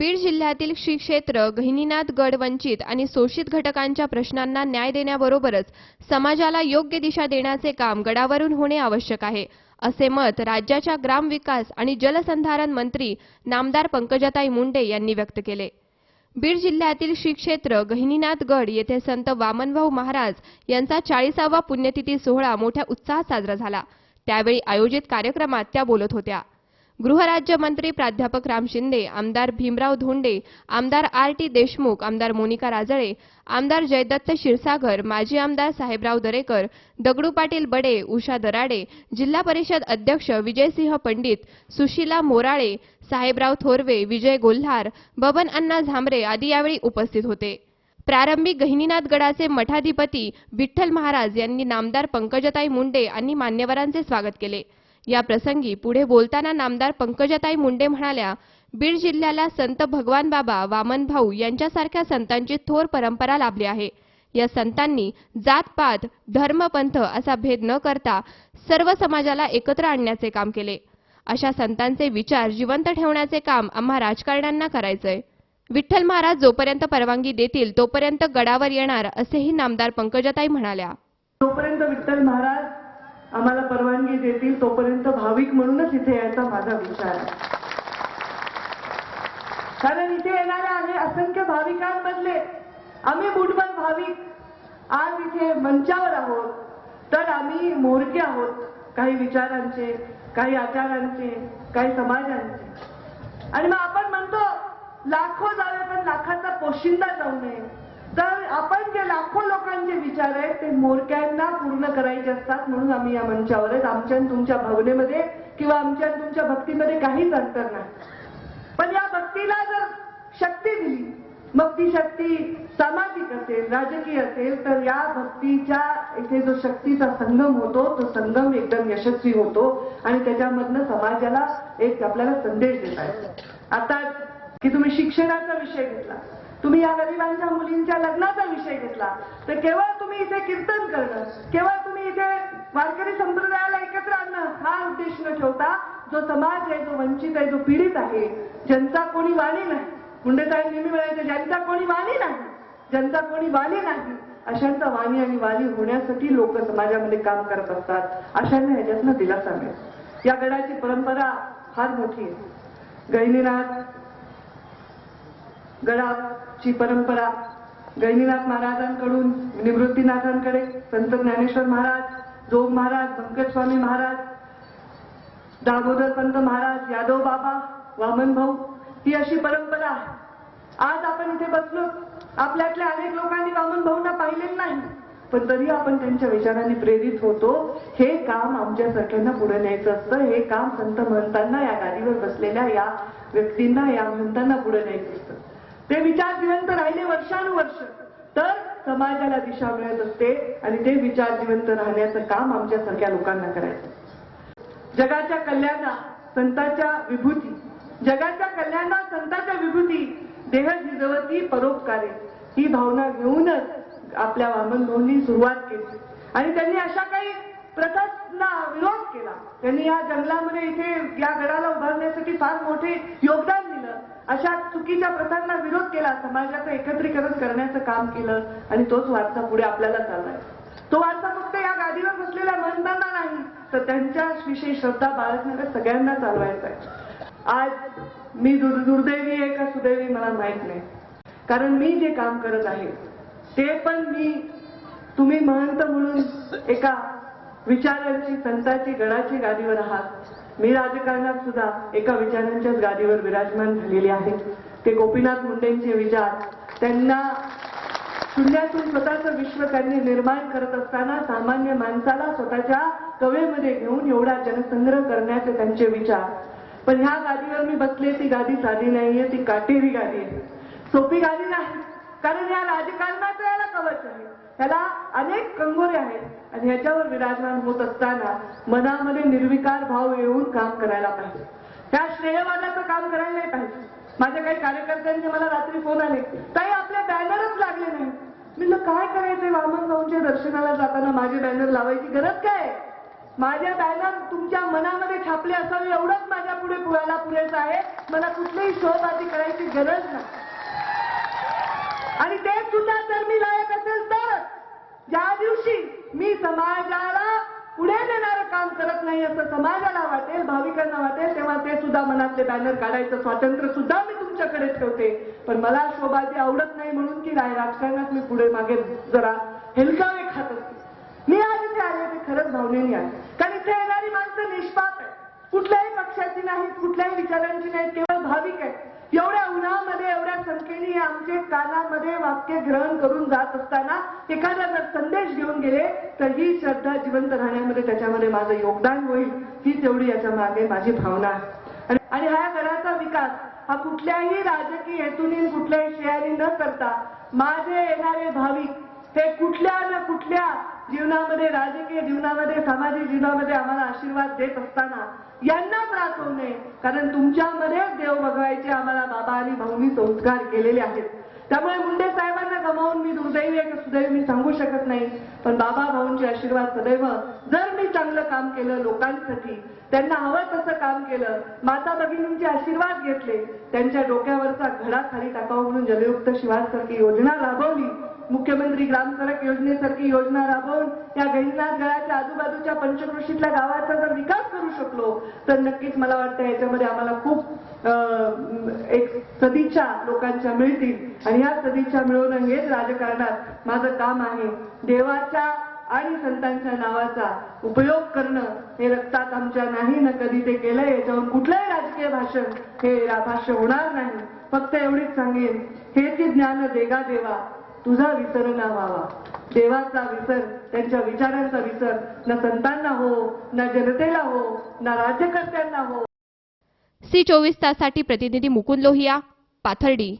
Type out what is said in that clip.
बीड जिल्ह्यातील श्री क्षेत्र गहिनीनाथ गड वंचित आणि शोषित घटकांच्या प्रश्नांना न्याय देण्याबरोबरच समाजाला योग्य दिशा देण्याचे काम गडावरून होणे आवश्यक आहे असे मत राज्याच्या ग्रामविकास आणि जलसंधारण मंत्री नामदार पंकजाताई मुंडे यांनी व्यक्त केले. बीड जिल्ह्यातील श्री क्षेत्र गहिनीनाथ गड येथे संत वामनभाऊ महाराज यांचा चाळीसावा पुण्यतिथी सोहळा मोठ्या उत्साहात साजरा झाला. त्यावेळी आयोजित कार्यक्रमात त्या बोलत होत्या. गृहराज्यमंत्री प्राध्यापक राम शिंदे आमदार भीमराव धोंडे आमदार आर टी देशमुख आमदार मोनिका राजळे आमदार जयदत्त क्षीरसागर माजी आमदार साहेबराव दरेकर दगडू पाटील बडे उषा दराडे जिल्हा परिषद अध्यक्ष विजयसिंह पंडित सुशीला मोराळे साहेबराव थोरवे विजय गोल्हार बबन अण्णा झांबरे आदी यावेळी उपस्थित होते. प्रारंभी गहिनीनाथ गडाचे मठाधिपती विठ्ठल महाराज यांनी नामदार पंकजताई मुंडे आणि मान्यवरांचे स्वागत केले. या प्रसंगी पुढे बोलताना नामदार पंकजाताई मुंडे म्हणाल्या बीड जिल्ह्याला संत भगवान बाबा वामन भाऊ यांच्यासारख्या संतांची थोर परंपरा लाभली आहे. या संतांनी जात-पात धर्मपंथ असा भेद न करता सर्व समाजाला एकत्र आणण्याचे काम केले. अशा संतांचे विचार जिवंत ठेवण्याचे काम आम्हा राजकारण्यांना करायचंय. विठ्ठल महाराज जोपर्यंत परवानगी देतील तोपर्यंत गडावर येणार असेही नामदार पंकजाताई म्हणाल्या. जोपर्यंत विठ्ठल महाराज आम्हाला परवानगी देतील तोपर्यंत भाविक म्हणूनच इथे यायचा माझा विचार आहे. कारण इथे येणाऱ्या आहे असंख्य भाविकांमधले आम्ही बुडबल भाविक आज इथे मंचावर आहोत. तर आम्ही मोरके आहोत काही विचारांचे काही आचारांचे काही समाजांचे. आणि मग आपण म्हणतो लाखो जावे पण लाखाचा पोशिंदा जाऊ नये. तर आपण जे लाखो लोकांचे विचार आहेत ते मोरक्यांना पूर्ण करायचे असतात म्हणून आम्ही या मंचावर आहेत. आमच्या तुमच्या भावनेमध्ये किंवा आमच्या तुमच्या भक्तीमध्ये काहीच अंतर नाही. पण या भक्तीला जर शक्ती दिली मग ती शक्ती सामाजिक असेल राजकीय असेल तर या भक्तीच्या इथे जो शक्तीचा संगम होतो तो संगम एकदम यशस्वी होतो आणि त्याच्यामधनं समाजाला एक आपल्याला संदेश देता येतो आता की तुम्ही शिक्षणाचा विषय घेतला. तुम्ही या गरिबांच्या मुलींच्या लग्नाचा विषय घेतला. तर केवळ तुम्ही इथे कीर्तन करणं केवळ तुम्ही इथे वारकरी संप्रदायाला एकत्र आणणं हा उद्देश न ठेवता जो समाज आहे जो वंचित आहे जो पीडित आहे ज्यांचा कोणी वाणी नाही. मुंडेसाहेब नेहमी म्हणायचे ज्यांचा कोणी वाणी नाही ज्यांचा कोणी वाणी नाही अशांचा वाणी आणि वाणी होण्यासाठी लोक समाजामध्ये काम करत असतात. अशांना ह्याच्यातनं दिलासा मिळेल या गडाची परंपरा फार मोठी आहे. गैनीनाथ गडाची परंपरा गैनीनाथ महाराजांकडून निवृत्तीनाथांकडे संत ज्ञानेश्वर महाराज जोग महाराज पंकजस्वामी महाराज दामोदर पंत महाराज यादव बाबा वामन भाऊ ही अशी परंपरा आहे. आज आपण इथे बसलो आपल्यातल्या अनेक लोकांनी वामन भाऊंना पाहिलेलं नाही पण तरी आपण त्यांच्या विचारांनी प्रेरित होतो हे काम आमच्यासारख्यांना पुढे न्यायचं असतं हे काम संत महंतांना या गादीवर बसलेल्या या व्यक्तींना या महंतांना पुढे न्यायचं असतं. ते विचार जिवंत राहिले वर्षानुवर्ष. तर समाजाला दिशा मिळत असते आणि ते विचार जिवंत राहण्याचं काम आमच्यासारख्या लोकांना करायचं. जगाच्या कल्याणा संतांच्या विभूती. जगाच्या कल्याणा संतांच्या विभूती. देह जिजवती परोपकारे. ही भावना घेऊनच आपल्या वामन भाऊंनी सुरुवात केली. आणि त्यांनी अशा काही प्रथांना विरोध केला. त्यांनी या जंगलामध्ये इथे या गडाला उभारण्यासाठी फार मोठे योगदान अशा चुकीच्या प्रथांना विरोध केला समाजाचं एकत्रीकरण करण्याचं काम केलं आणि तोच वारसा पुढे आपल्याला चाललाय. तो वारसा फक्त या गादीवर बसलेल्या महंतांना नाही तर त्यांच्या विषयी श्रद्धा बाळगणाऱ्या सगळ्यांना चालवायचा आहे. आज मी दुर- दुर्दैवी आहे का सुदैवी मला माहीत नाही. कारण मी जे काम करत आहे ते पण मी तुम्ही महंत म्हणून एका विचारांची संतांची गडाची गादीवर आहात. मी राजकारणात सुद्धा एका विचारांच्याच गादीवर विराजमान झालेले आहे. ते गोपीनाथ मुंडेंचे विचार त्यांना शून्यातून स्वतःचं विश्व त्यांनी निर्माण करत असताना सामान्य माणसाला स्वतःच्या कवेमध्ये घेऊन एवढा जनसंग्रह करण्याचे त्यांचे विचार. पण ह्या गादीवर मी बसले ती गादी साधी नाहीये ती काटेरी गादी आहे. सोपी गादी नाही. कारण या राजकारणाचं याला कवच आहे. त्याला अनेक कंगोरे आहेत. आणि ह्याच्यावर विराजमान होत असताना मनामध्ये निर्विकार भाव येऊन काम करायला पाहिजे. त्या श्रेयवादाचं काम करायला नाही पाहिजे. माझ्या काही कार्यकर्त्यांचे मला रात्री फोन आले. ताई आपले बॅनरच लागले नाही. मी म्हणलं, काय करायचंय? वामन भाऊंच्या दर्शनाला जाताना माझे बॅनर लावायची गरज काय? आहे? माझ्या बॅनर तुमच्या मनामध्ये छापले असावे एवढंच माझ्या पुढे पुरायला पुरेसं आहे. मला कुठलीही शोबाजी करायची गरज नाही. आणि ते सुद्धा जर मी लायक असेल तर ज्या दिवशी मी समाजाला पुढे नेणारं काम करत नाही असं समाजाला वाटेल भाविकांना वाटेल तेव्हा ते सुद्धा मनातले बॅनर काढायचं स्वातंत्र्य सुद्धा मी तुमच्याकडे ठेवते. पण मला शोभाजी आवडत नाही म्हणून की नाही राजकारणात मी पुढे मागे जरा हेलकावे खात असते. मी आज इथे आले ते खरंच भावनेने आहे. कारण इथे येणारी माणसं निष्पाप आहे कुठल्याही पक्षाची नाहीत कुठल्याही विचारांची नाहीत केवळ भाविक आहेत. एवढ्या संख्येने कानामध्ये वाक्य ग्रहण करून जात असताना एखादा जर संदेश घेऊन गेले तर ही श्रद्धा जिवंत राहण्यामध्ये त्याच्यामध्ये माझं योगदान होईल ही तेवढी याच्या मागे माझी भावना आहे. आणि- हा घराचा विकास हा कुठल्याही राजकीय हेतूने कुठल्याही शेयारी न करता माझे येणारे भाविक हे कुठल्या ना कुठल्या जीवनामध्ये राजकीय जीवनामध्ये सामाजिक जीवनामध्ये आम्हाला आशीर्वाद देत असताना यांना त्रास होऊ नये. कारण तुमच्यामध्येच देव बघवायचे आम्हाला बाबा आणि भाऊनी संस्कार केलेले आहेत. त्यामुळे मुंडे साहेबांना गमावून मी दुर्दैवी आहे सुदैवी मी सांगू शकत नाही. पण बाबा भाऊंचे आशीर्वाद सदैव. जर मी चांगलं काम केलं लोकांसाठी त्यांना हवं तसं काम केलं माता भगिनींचे आशीर्वाद घेतले त्यांच्या डोक्यावरचा घडा खाली टाकावा म्हणून जलयुक्त शिवारसारखी योजना राबवली मुख्यमंत्री ग्राम सडक योजनेसारखी योजना राबवून या गैरनाथ गळाच्या आजूबाजूच्या पंचकृषीतल्या गावाचा जर विकास करू शकलो तर नक्कीच मला वाटतं याच्यामध्ये आम्हाला खूप एक सदिच्छा लोकांच्या मिळतील. आणि या सदिच्छा मिळवणं हेच राजकारणात माझं काम आहे. देवाच्या आणि संतांच्या नावाचा उपयोग करणं हे रक्तात आमच्या नाही ना कधी ते केलंय याच्यावर कुठलंही राजकीय भाषण हे भाष्य होणार नाही. फक्त एवढीच सांगेन हे ती ज्ञान देगा देवा तुझा विसर ना व्हावा. देवाचा विसर त्यांच्या विचारांचा विसर ना संतांना हो ना जनतेला हो ना राज्यकर्त्यांना हो. सी चोवीस ताससाठी प्रतिनिधी मुकुंद लोहिया पाथर्डी.